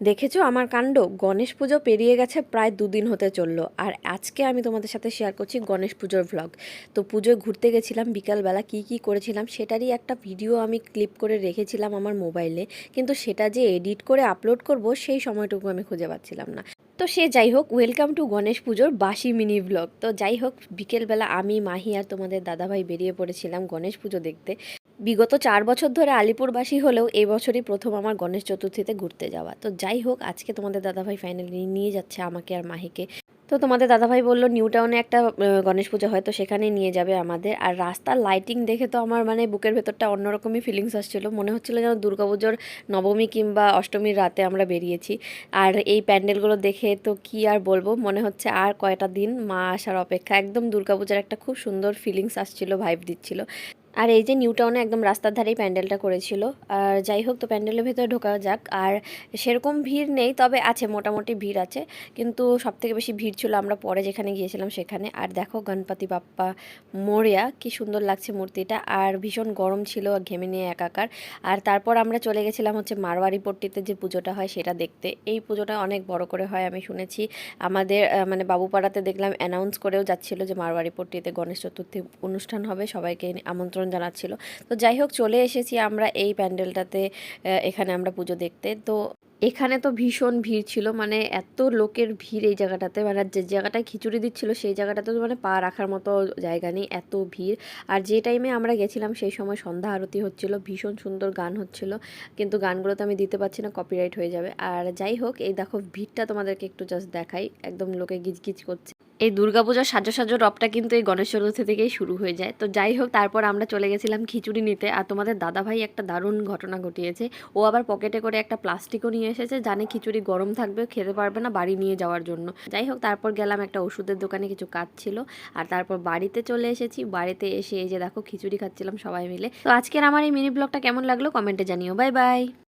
দেখেছ, আমার কাণ্ড? গণেশ পুজো পেরিয়ে গেছে, প্রায় দুদিন হতে চলল। আর আজকে আমি তোমাদের সাথে শেয়ার করছি গণেশ পুজোর ভ্লগ তো পুজোয় ঘুরতে গেছিলাম, বিকালবেলা কি কি করেছিলাম, সেটারই একটা ভিডিও আমি ক্লিপ করে রেখেছিলাম আমার মোবাইলে কিন্তু সেটা যে এডিট করে আপলোড করব, সেই সময়টুকু আমি খুঁজে পাচ্ছিলাম না। তো সে যাই হোক ওয়েলকাম টু গণেশ পুজোর বাসি মিনি ব্লগ তো যাই হোক, বিকেলবেলা আমি, মাহি আর তোমাদের দাদাভাই বেরিয়ে পড়েছিলাম গণেশ পুজো দেখতে। বিগত চার বছর ধরে আলিপুরবাসী হলেও এই বছরই প্রথম আমার গণেশ চতুর্থীতে ঘুরতে যাওয়া। তো যাই হোক, আজকে তোমাদের দাদাভাই ফাইনালি নিয়ে যাচ্ছে আমাকে আর মাহিকে। তো তোমাদের দাদাভাই বলল নিউ টাউনে একটা গণেশ পুজো হয়, তো সেখানে নিয়ে যাবে আমাদের। আর রাস্তার লাইটিং দেখে তো আমার মানে বুকের ভেতরটা অন্যরকমই ফিলিংস আসছিল। মনে হচ্ছিল যেন দুর্গাপুজোর নবমী কিংবা অষ্টমীর রাতে আমরা বেরিয়েছি। আর এই প্যান্ডেলগুলো দেখে তো কি আর বলব, মনে হচ্ছে আর কয়টা দিন মা আসার অপেক্ষা। একদম দুর্গাপূজার একটা খুব সুন্দর ফিলিংস আসছিল ভাইব দিচ্ছিল। আর এই যে নিউ টাউনে একদম রাস্তার ধারেই প্যান্ডেলটা করেছিল। আর যাই হোক, তো প্যান্ডেলের ভেতরে ঢোকা যাক। আর সেরকম ভিড় নেই, তবে আছে, মোটামুটি ভিড় আছে। কিন্তু সব থেকে বেশি ভিড় ছিল আমরা পরে যেখানে গিয়েছিলাম সেখানে। আর দেখো, গণপতি বাপ্পা মোরিয়া, কি সুন্দর লাগছে মূর্তিটা। আর ভীষণ গরম ছিল ঘেমে নিয়ে একাকার। আর তারপর আমরা চলে গেছিলাম হচ্ছে মারোয়ারি পট্টিতে যে পুজোটা হয় সেটা দেখতে। এই পুজোটা অনেক বড় করে হয়, আমি শুনেছি। আমাদের মানে বাবুপাড়াতে দেখলাম অ্যানাউন্স করেও যাচ্ছিল যে মারোয়ারি পট্টিতে গণেশ চতুর্থী অনুষ্ঠান হবে। সবাইকে আমন্ত্রণ জানাচ্ছিল। তো যাই হোক, চলে এসেছি আমরা এই প্যান্ডেলটাতে এখানে আমরা পুজো দেখতে। তো এখানে তো ভীষণ ভিড় ছিল মানে এত লোকের ভিড় এই জায়গাটাতে মানে যে জায়গাটায় খিচুড়ি দিচ্ছিল সেই জায়গাটাতে মানে পা রাখার মতো জায়গা নেই, এত ভিড়। আর যে টাইমে আমরা গেছিলাম সেই সময় সন্ধ্যা আরতি হচ্ছিল, ভীষণ সুন্দর গান হচ্ছিল, কিন্তু গানগুলো তো আমি দিতে পারছি না কপিরাইট হয়ে যাবে। আর যাই হোক, এই দেখো, ভিড়টা তোমাদেরকে একটু জাস্ট দেখাই, একদম লোকে গিজগিজ করছে। এই দুর্গাপূজার সাজো সাজো রবটা কিন্তু এই গণেশ চতুর্থী থেকেই শুরু হয়ে যায়। তো যাই হোক, তারপর আমরা চলে গেছিলাম খিচুড়ি নিতে আর তোমাদের দাদাভাই একটা দারুণ ঘটনা ঘটিয়েছে। ও আবার পকেটে করে একটা প্লাস্টিকও নিয়ে এসেছে জানে খিচুড়ি গরম থাকবে, খেতে পারবে না বাড়ি নিয়ে যাওয়ার জন্য। যাই হোক, তারপর গেলাম একটা ওষুধের দোকানে কিছু কাজ ছিল আর তারপর বাড়িতে চলে এসেছি। বাড়িতে এসে এই যে দেখো খিচুড়ি খাচ্ছিলাম সবাই মিলে। তো আজকের আমার এই মিনি ব্লগটা কেমন লাগল? কমেন্টে জানিও। Bye bye